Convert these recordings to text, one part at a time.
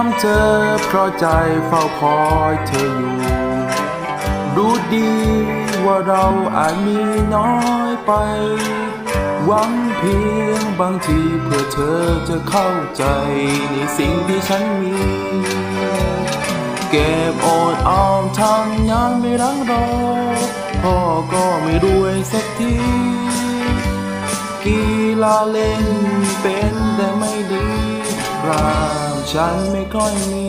ามเธอเพราะใจเฝ้าคอยเธออยู่ รู้ดีว่าเราอาจมีน้อยไป หวังเพียงบางทีเพื่อเธอจะเข้าใจในสิ่งที่ฉันมี เก็บอดออมทำงานไม่รังรอ พ่อก็ไม่รวยสักทีกีฬาเล่นเป็นแต่ไม่ดีรา ฉันไม่ค่อยมี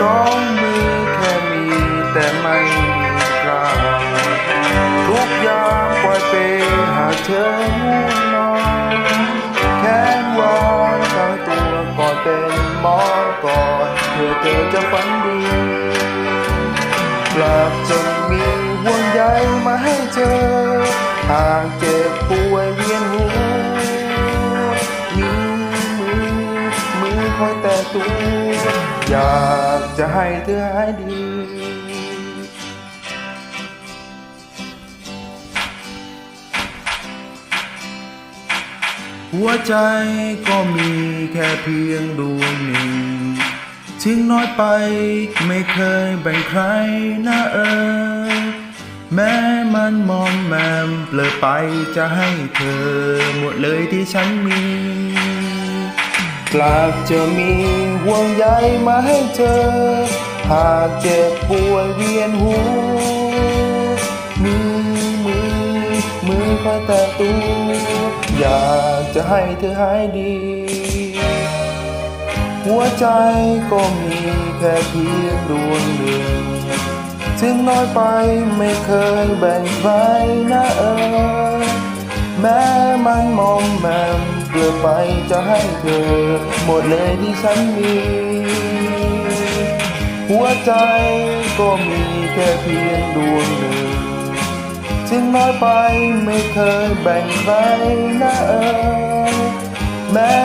สองมือแค่มีแต่ไม่มีกลาทุกอย่างปล่อยไปหาเธอ ธอจะฝันดีกลับจะมีห่วงใยมาให้เธอ หากเจ็บป่วยเวียนหัวมีมือมือคอยแต่ตัวอยากจะให้เธอหายดีหัวใจก็มีแค่เพียงดวงหนึ่ง ทิ้งน้อยไปไม่เคยแบ่งใครนะเออ แม้มันมอมแมมเปลือไปจะให้เธอ หมดเลยที่ฉันมีกลับจะมีห่วงใยมาให้เธอ หากเจ็บป่วยเวียนหัวมีมือมือคอยแต่ตัวอยากจะให้เธอหายดี หัวใจก็มีแค่เพียงดวงหนึ่ง ถึงน้อยไปไม่เคยแบ่งใครนะเออ แม้มันมอมแมมเกลือไปจะให้เธอ หมดเลยที่ฉันมี หัวใจก็มีแค่เพียงดวงหนึ่ง ถึงน้อยไปไม่เคยแบ่งใครนะเออ แม้